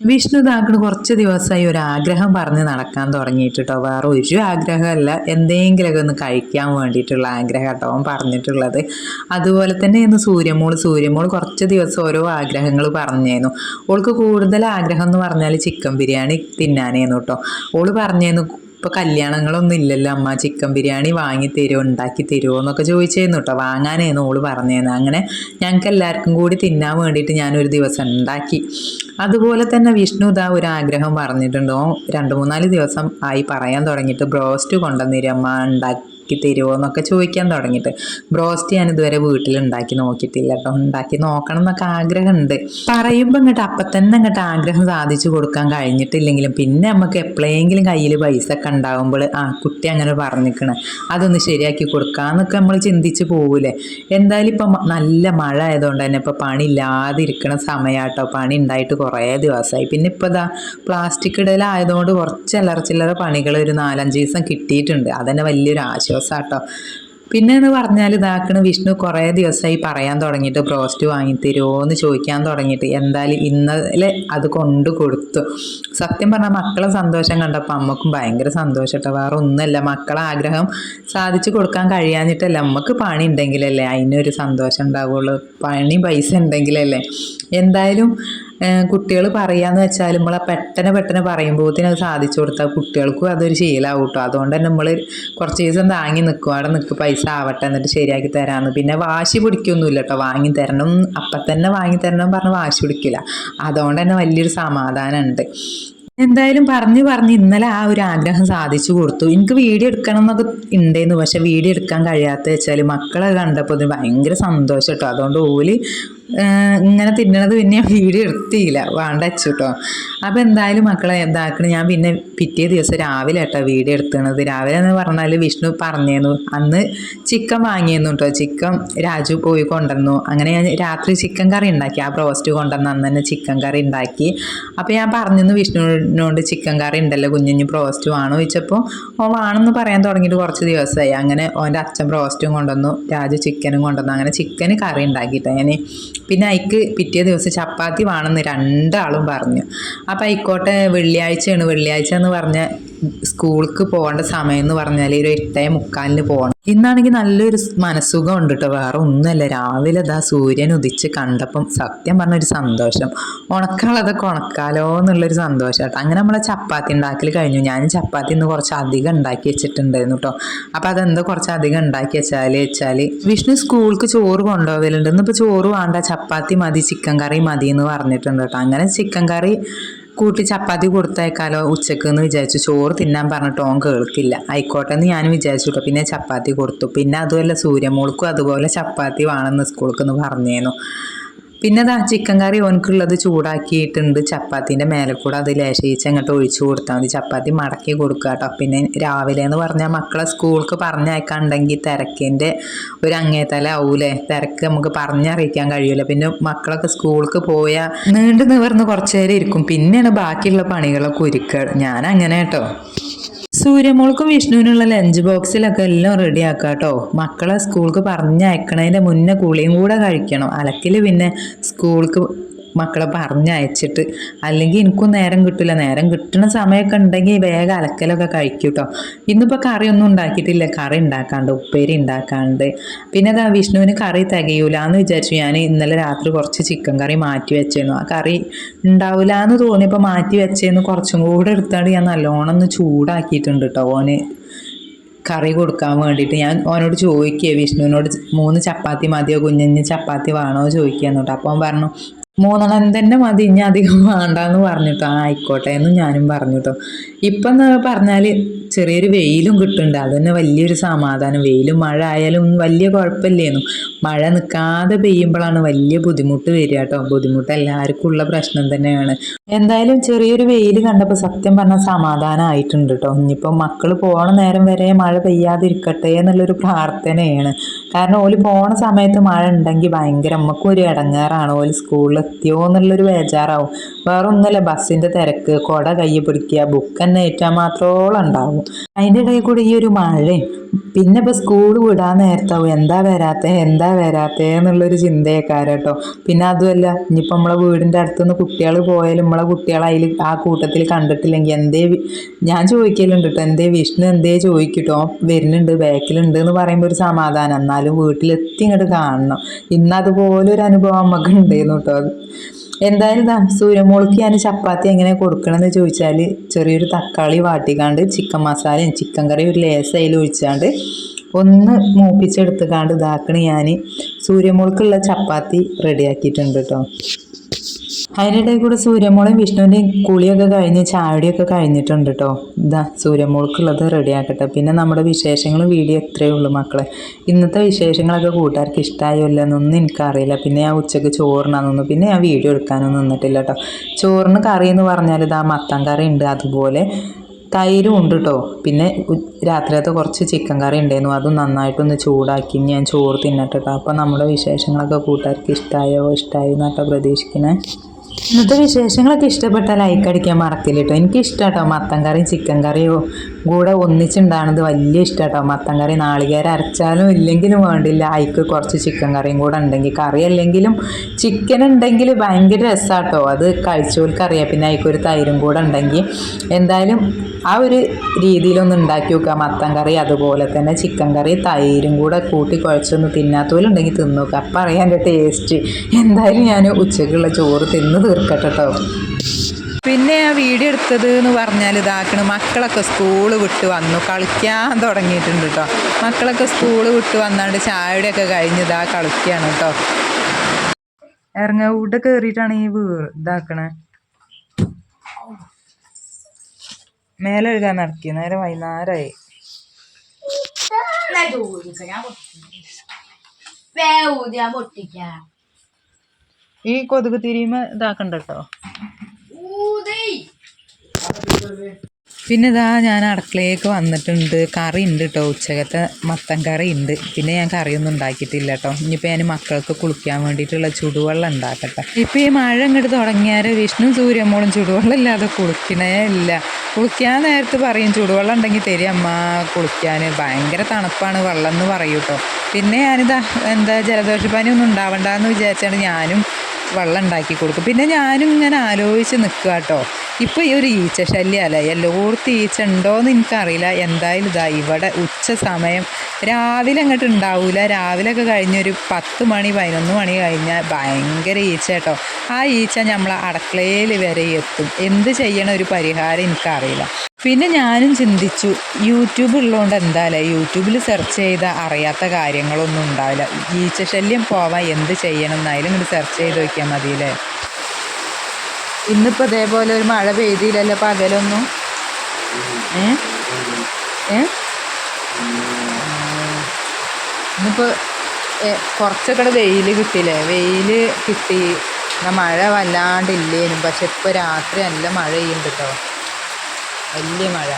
വിഷ്ണു താങ്കൾ കുറച്ച് ദിവസമായി ഒരു ആഗ്രഹം പറഞ്ഞ് നടക്കാൻ തുടങ്ങിയിട്ട് കേട്ടോ വേറെ ഒരു ആഗ്രഹമല്ല. എന്തെങ്കിലുമൊക്കെ ഒന്ന് കഴിക്കാൻ വേണ്ടിയിട്ടുള്ള ആഗ്രഹം കേട്ടോ അവൻ പറഞ്ഞിട്ടുള്ളത്. അതുപോലെ തന്നെ ഇന്ന് സൂര്യമോൾ സൂര്യമോൾ കുറച്ച് ദിവസം ഓരോ ആഗ്രഹങ്ങൾ പറഞ്ഞേന്നു. ഓൾക്ക് കൂടുതൽ ആഗ്രഹം എന്ന് പറഞ്ഞാൽ ചിക്കൻ ബിരിയാണി തിന്നാനേന്നു കേട്ടോ ഓൾ പറഞ്ഞേന്നു ഇപ്പോൾ കല്യാണങ്ങളൊന്നും ഇല്ലല്ലോ. അമ്മ ചിക്കൻ ബിരിയാണി വാങ്ങി തരുമോ ഉണ്ടാക്കി തരുമോ എന്നൊക്കെ ചോദിച്ചായിരുന്നു കേട്ടോ വാങ്ങാനായിരുന്നു ഓൾ പറഞ്ഞേന്ന്. അങ്ങനെ ഞങ്ങൾക്ക് എല്ലാവർക്കും കൂടി തിന്നാൻ വേണ്ടിയിട്ട് ഞാനൊരു ദിവസം ഉണ്ടാക്കി. അതുപോലെ തന്നെ വിഷ്ണു ഇതാ ഒരു ആഗ്രഹം പറഞ്ഞിട്ടുണ്ടോ. രണ്ട് മൂന്നാൽ ദിവസം ആയി പറയാൻ തുടങ്ങിയിട്ട് ബ്രോസ്റ്റ് കൊണ്ടുവന്നിരും അമ്മ. ഉണ്ടാക്കി തരുമോ എന്നൊക്കെ ചോദിക്കാൻ തുടങ്ങിയിട്ട്. ബ്രോസ്റ്റ് ഞാൻ ഇതുവരെ വീട്ടിൽ ഉണ്ടാക്കി നോക്കിയിട്ടില്ല കേട്ടോ. ഉണ്ടാക്കി നോക്കണം എന്നൊക്കെ ആഗ്രഹമുണ്ട്. പറയുമ്പോൾ ഇങ്ങോട്ട് അപ്പം തന്നെ ഇങ്ങോട്ട് ആഗ്രഹം സാധിച്ചു കൊടുക്കാൻ കഴിഞ്ഞിട്ടില്ലെങ്കിലും പിന്നെ നമുക്ക് എപ്പോഴെങ്കിലും കയ്യിൽ പൈസ ഒക്കെ ഉണ്ടാകുമ്പോൾ ആ കുട്ടി അങ്ങനെ പറഞ്ഞിരിക്കണം അതൊന്ന് ശരിയാക്കി കൊടുക്കാന്നൊക്കെ നമ്മൾ ചിന്തിച്ച് പോകൂലേ എന്തായാലും ഇപ്പം നല്ല മഴ ആയതുകൊണ്ട് തന്നെ ഇപ്പം പണി ഇല്ലാതിരിക്കണ പണി ഉണ്ടായിട്ട് കുറേ ദിവസമായി പിന്നെ ഇപ്പോൾ ഇതാ പ്ലാസ്റ്റിക് ഇടലായതുകൊണ്ട് കുറച്ച് അല്ലറ ചില്ലറ പണികൾ ഒരു നാലഞ്ച് ദിവസം കിട്ടിയിട്ടുണ്ട്. അതന്നെ വലിയൊരു ആശ്വാസം കേട്ടോ പിന്നെ എന്ന് പറഞ്ഞാൽ ഇതാക്കണ വിഷ്ണു കുറേ ദിവസമായി പറയാൻ തുടങ്ങിയിട്ട് ബ്രോസ്റ്റ് വാങ്ങിത്തരുമോ എന്ന് ചോദിക്കാൻ തുടങ്ങിയിട്ട്. എന്തായാലും ഇന്നലെ അത് കൊണ്ട് കൊടുത്തു. സത്യം പറഞ്ഞാൽ മക്കളെ സന്തോഷം കണ്ടപ്പോൾ അമ്മക്കും ഭയങ്കര സന്തോഷം കേട്ടോ വേറെ ഒന്നുമല്ല മക്കളെ ആഗ്രഹം സാധിച്ചു കൊടുക്കാൻ കഴിയാഞ്ഞിട്ടല്ല അമ്മയ്ക്ക് പണി ഉണ്ടെങ്കിലല്ലേ അതിനൊരു സന്തോഷം ഉണ്ടാവുള്ളൂ. പണി പൈസ ഉണ്ടെങ്കിലല്ലേ. എന്തായാലും കുട്ടികൾ പറയാന്ന് വെച്ചാൽ നമ്മളെ പെട്ടെന്ന് പെട്ടെന്ന് പറയുമ്പോഴത്തേന് അത് സാധിച്ചു കൊടുത്താൽ കുട്ടികൾക്കും അതൊരു ശീലമാവും കേട്ടോ അതുകൊണ്ട് തന്നെ നമ്മൾ കുറച്ച് ദിവസം താങ്ങി നിൽക്കും അവിടെ നിൽക്കും പൈസ ആവട്ടെ എന്നിട്ട് ശരിയാക്കി തരാമെന്ന് പിന്നെ വാശി പിടിക്കൊന്നുമില്ല കേട്ടോ വാങ്ങി തരണം. അപ്പം തന്നെ വാങ്ങി തരണം പറഞ്ഞ് വാശി പിടിക്കില്ല. അതുകൊണ്ട് തന്നെ വലിയൊരു സമാധാനമുണ്ട്. എന്തായാലും പറഞ്ഞു പറഞ്ഞ് ഇന്നലെ ആ ഒരു ആഗ്രഹം സാധിച്ചു കൊടുത്തു. എനിക്ക് വീഡിയോ എടുക്കണം എന്നൊക്കെ ഉണ്ടായിരുന്നു പക്ഷെ വീഡിയോ എടുക്കാൻ കഴിയാത്ത വെച്ചാൽ മക്കളെ കണ്ടപ്പോൾ ഭയങ്കര സന്തോഷം കേട്ടോ അതുകൊണ്ട് ഓൽ ഇങ്ങനെ തിന്നണത് പിന്നെ ഞാൻ വീഡിയോ എടുത്തില്ല. വേണ്ട കേട്ടോ അപ്പോൾ എന്തായാലും മക്കളെ എന്താക്കണം ഞാൻ പിന്നെ പിറ്റേ ദിവസം രാവിലെ കേട്ടോ വീഡിയോ എടുത്തണത്. രാവിലെ എന്ന് പറഞ്ഞാൽ വിഷ്ണു പറഞ്ഞേന്നു. അന്ന് ചിക്കൻ വാങ്ങിയിരുന്നു കേട്ടോ ചിക്കൻ രാജു പോയി കൊണ്ടുവന്നു. അങ്ങനെ ഞാൻ രാത്രി ചിക്കൻ കറി ഉണ്ടാക്കി. ആ ബ്രോസ്റ്റ് കൊണ്ടുവന്ന് അന്ന് തന്നെ ചിക്കൻ കറി ഉണ്ടാക്കി. അപ്പോൾ ഞാൻ പറഞ്ഞിരുന്നു വിഷ്ണുവിനോട് ചിക്കൻ കറി ഉണ്ടല്ലോ കുഞ്ഞു ബ്രോസ്റ്റ് വേണോ ചോദിച്ചപ്പോൾ ഓ വേണമെന്ന് പറയാൻ തുടങ്ങിയിട്ട് കുറച്ച് ദിവസമായി അങ്ങനെ ഓന്റെ അച്ഛൻ ബ്രോസ്റ്റും കൊണ്ടുവന്നു. രാജു ചിക്കനും കൊണ്ടുവന്നു. അങ്ങനെ ചിക്കന് കറി ഉണ്ടാക്കിയിട്ടാണ് ഞാൻ പിന്നെ അയക്ക് പിറ്റേ ദിവസം ചപ്പാത്തി വേണമെന്ന് രണ്ടാളും പറഞ്ഞു. അപ്പം ആയിക്കോട്ടെ വെള്ളിയാഴ്ചയാണ് വെള്ളിയാഴ്ച എന്ന് പറഞ്ഞ സ്കൂൾക്ക് പോകേണ്ട സമയം എന്ന് പറഞ്ഞാൽ ഒരു എട്ടേ മുക്കാലിന് പോകണം. ഇന്നാണെങ്കിൽ നല്ലൊരു മനസ്സുഖം ഉണ്ട് കേട്ടോ വേറെ ഒന്നുമല്ല. രാവിലെ ഇതാ സൂര്യൻ ഉദിച്ച് കണ്ടപ്പം സത്യം പറഞ്ഞൊരു സന്തോഷം. ഉണക്കാനുള്ളതൊക്കെ ഉണക്കാലോ എന്നുള്ളൊരു സന്തോഷം കേട്ടോ അങ്ങനെ നമ്മളെ ചപ്പാത്തി ഉണ്ടാക്കൽ കഴിഞ്ഞു. ഞാൻ ചപ്പാത്തി ഇന്ന് കുറച്ച് അധികം ഉണ്ടാക്കി വെച്ചിട്ടുണ്ടായിരുന്നു കേട്ടോ അപ്പം അതെന്തോ കുറച്ച് അധികം ഉണ്ടാക്കി വെച്ചാൽ വെച്ചാൽ വിഷ്ണു സ്കൂൾക്ക് ചോറ് കൊണ്ടുപോകലുണ്ട്. ഇന്നിപ്പോൾ ചോറ് വേണ്ട. ചപ്പാത്തി മതി ചിക്കൻ കറി മതി എന്ന് പറഞ്ഞിട്ടുണ്ട് കേട്ടോ അങ്ങനെ ചിക്കൻ കറി കൂട്ടി ചപ്പാത്തി കൊടുത്തയക്കാലോ ഉച്ചയ്ക്ക് എന്ന് വിചാരിച്ചു. ചോറ് തിന്നാൻ പറഞ്ഞിട്ട് ഓൻ കേൾക്കില്ല. ആയിക്കോട്ടെ എന്ന് ഞാൻ വിചാരിച്ചു കേട്ടോ പിന്നെ ചപ്പാത്തി കൊടുത്തു. പിന്നെ അതുമല്ല സൂര്യമോൾക്കും അതുപോലെ ചപ്പാത്തി വേണമെന്ന് സ്കൂൾക്ക് എന്ന് പറഞ്ഞേന്നു പിന്നെ ചിക്കൻ കറി ഓനക്കുള്ളത് ചൂടാക്കിയിട്ടുണ്ട്. ചപ്പാത്തിന്റെ മേലെ കൂടെ അത് ലേശയിച്ച് അങ്ങോട്ട് ഒഴിച്ചു കൊടുത്താൽ മതി. ചപ്പാത്തി മടക്കി കൊടുക്കുക കേട്ടോ. പിന്നെ രാവിലെ എന്ന് പറഞ്ഞാൽ മക്കളെ സ്കൂൾക്ക് പറഞ്ഞയക്കാണ്ടെങ്കിൽ തിരക്കിന്റെ ഒരു അങ്ങേത്തല ആവൂലേ തിരക്ക് നമുക്ക് പറഞ്ഞറിയിക്കാൻ കഴിയൂല. പിന്നെ മക്കളൊക്കെ സ്കൂൾക്ക് പോയാൽ നീണ്ടു നിവർന്ന് കുറച്ചു നേരം ഇരിക്കും. പിന്നെയാണ് ബാക്കിയുള്ള പണികളൊക്കെ ഒരുക്കുക ഞാൻ അങ്ങനെ കേട്ടോ. സൂര്യമോൾക്കും വിഷ്ണുവിനുള്ള ലഞ്ച് ബോക്സിലൊക്കെ എല്ലാം റെഡി ആക്കുക കേട്ടോ മക്കളെ സ്കൂൾക്ക് പറഞ്ഞയക്കണതിന്റെ മുന്നേ കുളിയും കൂടെ കഴിക്കണം. അലക്കിൽ പിന്നെ സ്കൂൾക്ക് മക്കളെ പറഞ്ഞയച്ചിട്ട്. അല്ലെങ്കിൽ എനിക്കും നേരം കിട്ടില്ല നേരം കിട്ടുന്ന സമയമൊക്കെ ഉണ്ടെങ്കിൽ വേഗം അലക്കലൊക്കെ കഴിക്കും കേട്ടോ ഇന്നിപ്പോൾ കറിയൊന്നും ഉണ്ടാക്കിയിട്ടില്ല. കറി ഉണ്ടാക്കാണ്ട് ഉപ്പേരി ഉണ്ടാക്കാണ്ട്. പിന്നെ അതാ വിഷ്ണുവിന് കറി തികയൂല എന്ന് വിചാരിച്ചു. ഞാൻ ഇന്നലെ രാത്രി കുറച്ച് ചിക്കൻ കറി മാറ്റി വെച്ചേന്നു ആ കറി ഉണ്ടാവില്ല എന്ന് തോന്നിയപ്പോൾ മാറ്റി വെച്ചേന്ന് കുറച്ചും കൂടെ എടുത്താണ്ട് ഞാൻ നല്ലോണം ഒന്ന് ചൂടാക്കിയിട്ടുണ്ട് കേട്ടോ ഓന്. കറി കൊടുക്കാൻ വേണ്ടിയിട്ട്. ഞാൻ ഓനോട് ചോദിക്കുക വിഷ്ണുവിനോട് മൂന്ന് ചപ്പാത്തി മതിയോ? കുഞ്ഞിന് ചപ്പാത്തി വേണോ ചോദിക്കുക എന്നിട്ട് അപ്പോൾ അവൻ പറഞ്ഞു മൂന്നെണ്ണം തന്നെ മതി ഇനി അധികം വേണ്ടെന്ന് പറഞ്ഞിട്ടോ. ആ ആയിക്കോട്ടെ എന്ന് ഞാനും പറഞ്ഞു കേട്ടോ ഇപ്പം പറഞ്ഞാൽ ചെറിയൊരു വെയിലും കിട്ടുന്നുണ്ട് അത് തന്നെ വലിയൊരു സമാധാനം. വെയിലും മഴ ആയാലും വലിയ കുഴപ്പമില്ലേന്നു. മഴ നിൽക്കാതെ പെയ്യുമ്പോഴാണ് വലിയ ബുദ്ധിമുട്ട് വരിക കേട്ടോ ബുദ്ധിമുട്ട് എല്ലാവർക്കും ഉള്ള പ്രശ്നം തന്നെയാണ്. എന്തായാലും ചെറിയൊരു വെയിൽ കണ്ടപ്പോൾ സത്യം പറഞ്ഞാൽ സമാധാനമായിട്ടുണ്ട് കേട്ടോ ഇനിയിപ്പോൾ മക്കൾ പോണ നേരം വരെ മഴ പെയ്യാതിരിക്കട്ടെ എന്നുള്ളൊരു പ്രാർത്ഥനയാണ്. കാരണം ഓൽ പോണ സമയത്ത് മഴ ഉണ്ടെങ്കിൽ ഭയങ്കര നമുക്ക് ഒരു ഇടങ്ങേറാണ് ഓൽ സ്കൂളിൽ എത്തിയോ എന്നുള്ളൊരു ബേജാറാവും. വേറെ ഒന്നുമില്ല ബസ്സിന്റെ തിരക്ക് കുട കൈ പിടിക്കുക ബുക്ക് തന്നെ ഏറ്റാൽ മാത്രോളം ഉണ്ടാവും. അതിന്റെ ഇടയിൽ കൂടി ഈ ഒരു മഴയും പിന്നെ ഇപ്പോൾ സ്കൂൾ വിടാൻ നേരത്താവും. എന്താ വരാത്തേ? എന്താ വരാത്തേ? എന്നുള്ളൊരു ചിന്തയൊക്കെ കേട്ടോ പിന്നെ അതുമല്ല ഇനിയിപ്പോൾ നമ്മളെ വീടിന്റെ അടുത്തുനിന്ന് കുട്ടികൾ പോയാലും നമ്മളെ കുട്ടികൾ അതിൽ ആ കൂട്ടത്തിൽ കണ്ടിട്ടില്ലെങ്കിൽ എന്തേ ഞാൻ ചോദിക്കലുണ്ട് കേട്ടോ എന്തേ വിഷ്ണു എന്തേ ചോദിക്കട്ടോ? വരുന്നുണ്ട് ബാക്കിലുണ്ട് എന്ന് പറയുമ്പോൾ ഒരു സമാധാനം. എന്നാലും വീട്ടിലെത്തി ഇങ്ങോട്ട് കാണണം. ഇന്നതുപോലൊരു അനുഭവം നമുക്ക് ഉണ്ടായിരുന്നു കേട്ടോ എന്തായാലും ഇതാ സൂര്യമോൾക്ക് ഞാൻ ചപ്പാത്തി എങ്ങനെ കൊടുക്കണമെന്ന് ചോദിച്ചാൽ ചെറിയൊരു തക്കാളി വാട്ടിക്കാണ്ട് ചിക്കൻ മസാലയും ചിക്കൻ കറിയും ഒരു ലേസ് അതിൽ ഒഴിച്ചാണ്ട് ഒന്ന് മൂപ്പിച്ചെടുത്തുകാണ്ട് ഇതാക്കണ ഞാൻ സൂര്യമോൾക്കുള്ള ചപ്പാത്തി റെഡിയാക്കിയിട്ടുണ്ട് കേട്ടോ അതിനിടയിൽ കൂടെ സൂര്യമോളും വിഷ്ണുവിന്റെയും കുളിയൊക്കെ കഴിഞ്ഞ് ചാവടിയൊക്കെ കഴിഞ്ഞിട്ടുണ്ട് കേട്ടോ ഇതാ സൂര്യമോൾക്കുള്ളത് റെഡിയാക്കട്ടെ പിന്നെ നമ്മുടെ വിശേഷങ്ങളും വീഡിയോ എത്രയേ ഉള്ളൂ മക്കളെ. ഇന്നത്തെ വിശേഷങ്ങളൊക്കെ കൂട്ടുകാർക്ക് ഇഷ്ടമായോ ഇല്ലെന്നൊന്നും എനിക്കറിയില്ല. പിന്നെ ഞാൻ ഉച്ചയ്ക്ക് ചോറിനാന്നൊന്നും പിന്നെ ഞാൻ വീഡിയോ എടുക്കാനൊന്നും നിന്നിട്ടില്ല കേട്ടോ. ചോറിന് കറി എന്ന് പറഞ്ഞാൽ ഇതാ മത്തൻ കറി ഉണ്ട് അതുപോലെ തൈരും ഉണ്ട് കേട്ടോ. പിന്നെ രാത്രിയത്തെ കുറച്ച് ചിക്കൻ കറി ഉണ്ടായിരുന്നു. അതും നന്നായിട്ടൊന്ന് ചൂടാക്കി ഞാൻ ചോറ് തിന്നട്ടെ അപ്പോൾ നമ്മുടെ വിശേഷങ്ങളൊക്കെ കൂട്ടുകാർക്ക് ഇഷ്ടമായോ ഇഷ്ടമായി എന്നൊക്കെ പ്രതീക്ഷിക്കുന്നത് ഇന്നത്തെ വിശേഷങ്ങളൊക്കെ ഇഷ്ടപ്പെട്ടാൽ ലൈക്ക് അടിക്കാൻ മറക്കില്ല കേട്ടോ എനിക്ക് ഇഷ്ടം കേട്ടോ മത്തൻ കറിയും ചിക്കൻ കറിയും. കൂടെ ഒന്നിച്ചുണ്ടാകുന്നത് വലിയ ഇഷ്ടം കേട്ടോ മത്തൻ കറി നാളികേരം അരച്ചാലും ഇല്ലെങ്കിലും വേണ്ടില്ല. അയക്ക് കുറച്ച് ചിക്കൻ കറിയും കൂടെ ഉണ്ടെങ്കിൽ കറി അല്ലെങ്കിലും ചിക്കൻ ഉണ്ടെങ്കിൽ ഭയങ്കര രസമാട്ടോ അത് കഴിച്ചവർക്ക് അറിയാം. പിന്നെ അയക്കൊരു തൈരും കൂടെ ഉണ്ടെങ്കിൽ എന്തായാലും ആ ഒരു രീതിയിലൊന്ന് ഉണ്ടാക്കി നോക്കുക. മത്തൻ കറി അതുപോലെ തന്നെ ചിക്കൻ കറി തൈരും കൂടെ കൂട്ടി കുഴച്ചൊന്ന് തിന്നാത്തോലുണ്ടെങ്കിൽ തിന്നു നോക്കുക. അപ്പം അറിയാം എന്റെ ടേസ്റ്റ് എന്തായാലും ഞാൻ ഉച്ചയ്ക്കുള്ള ചോറ് തിന്ന് തീർക്കട്ടെ കേട്ടോ പിന്നെ ആ വീഡിയോ എടുത്തത് എന്ന് പറഞ്ഞാൽ ഇതാക്കണ. മക്കളൊക്കെ സ്കൂൾ വിട്ട് വന്നു. കളിക്കാൻ തുടങ്ങിയിട്ടുണ്ട് കേട്ടോ മക്കളൊക്കെ സ്കൂൾ വിട്ട് വന്നാണ്ട് ചായയുടെയൊക്കെ കഴിഞ്ഞ് ഇതാ കളിക്കുകയാണ് കേട്ടോ ഇറങ്ങ ഇവിടെ കയറിയിട്ടാണ് ഈ വീ ഇതാക്കണ. മേലെ എഴുതാൻ നടക്കി. നേരെ വൈകുന്നേരമായി ഈ കൊതുക് തിരിയുമ്പോ ഇതാക്കണ്ട കേട്ടോ പിന്നെ ഇതാ ഞാൻ അടുക്കളയിലേക്ക് വന്നിട്ടുണ്ട്. കറി ഉണ്ട് കേട്ടോ ഉച്ചകത്തെ മത്തൻ കറി ഉണ്ട് പിന്നെ ഞാൻ കറിയൊന്നും ഉണ്ടാക്കിയിട്ടില്ല കേട്ടോ ഇനിയിപ്പോൾ ഞാൻ മക്കൾക്ക് കുളിക്കാൻ വേണ്ടിയിട്ടുള്ള ചുടുവെള്ളം ഉണ്ടാക്കട്ടെ. ഇപ്പോൾ ഈ മഴ ഇങ്ങോട്ട് തുടങ്ങിയാൽ വിഷ്ണു സൂര്യമോളും ചുടുവെള്ളം ഇല്ലാതെ കുളിക്കണേ ഇല്ല. കുളിക്കാൻ നേരത്ത് പറയും ചുടുവെള്ളം ഉണ്ടെങ്കിൽ തരും അമ്മ കുളിക്കാൻ ഭയങ്കര തണുപ്പാണ് വെള്ളം എന്ന് പറയും കേട്ടോ പിന്നെ ഞാനിതാ എന്താ ജലദോഷപ്പനി ഒന്നും ഉണ്ടാവണ്ടെന്ന് വിചാരിച്ചാണ് ഞാനും വെള്ളം ഉണ്ടാക്കി കൊടുക്കും. പിന്നെ ഞാനും ഇങ്ങനെ ആലോചിച്ച് നിൽക്കുക കേട്ടോ ഇപ്പോൾ ഈ ഒരു ഈച്ച ശല്യമല്ല എല്ലായിടത്തും ഈച്ച ഉണ്ടോയെന്ന് എനിക്കറിയില്ല. എന്തായാലും ഇതാ ഇവിടെ ഉച്ച സമയം രാവിലെ അങ്ങോട്ട് ഉണ്ടാവില്ല രാവിലെ ഒക്കെ കഴിഞ്ഞൊരു പത്ത് മണി പതിനൊന്ന് മണി കഴിഞ്ഞാൽ ഭയങ്കര ഈച്ച കേട്ടോ. ആ ഈച്ച നമ്മളെ അടുക്കളയിൽ വരെ എത്തും. എന്ത് ചെയ്യണ ഒരു പരിഹാരം എനിക്കറിയില്ല. പിന്നെ ഞാനും ചിന്തിച്ചു യൂട്യൂബ് ഉള്ളതുകൊണ്ട് എന്തായാലും യൂട്യൂബിൽ സെർച്ച് ചെയ്ത അറിയാത്ത കാര്യങ്ങളൊന്നും ഉണ്ടാവില്ല. ഈച്ച ശല്യം പോവാൻ എന്ത് ചെയ്യണം? എന്നായാലും ഇങ്ങോട്ട് സെർച്ച് ചെയ്ത് നോക്കിയാൽ മതിയല്ലേ? ഇന്നിപ്പോൾ ഇതേപോലെ ഒരു മഴ പെയ്തില്ലല്ലോ പകലൊന്നും. ഏ? ഏ? ഇന്നിപ്പോൾ കുറച്ചൊക്കെ വെയിൽ കിട്ടിയില്ലേ? വെയിൽ കിട്ടി. മഴ വല്ലാണ്ടില്ലേനും. പക്ഷെ ഇപ്പോൾ രാത്രി നല്ല മഴ ചെയ്യുന്നുണ്ട് കേട്ടോ വലിയ മഴ.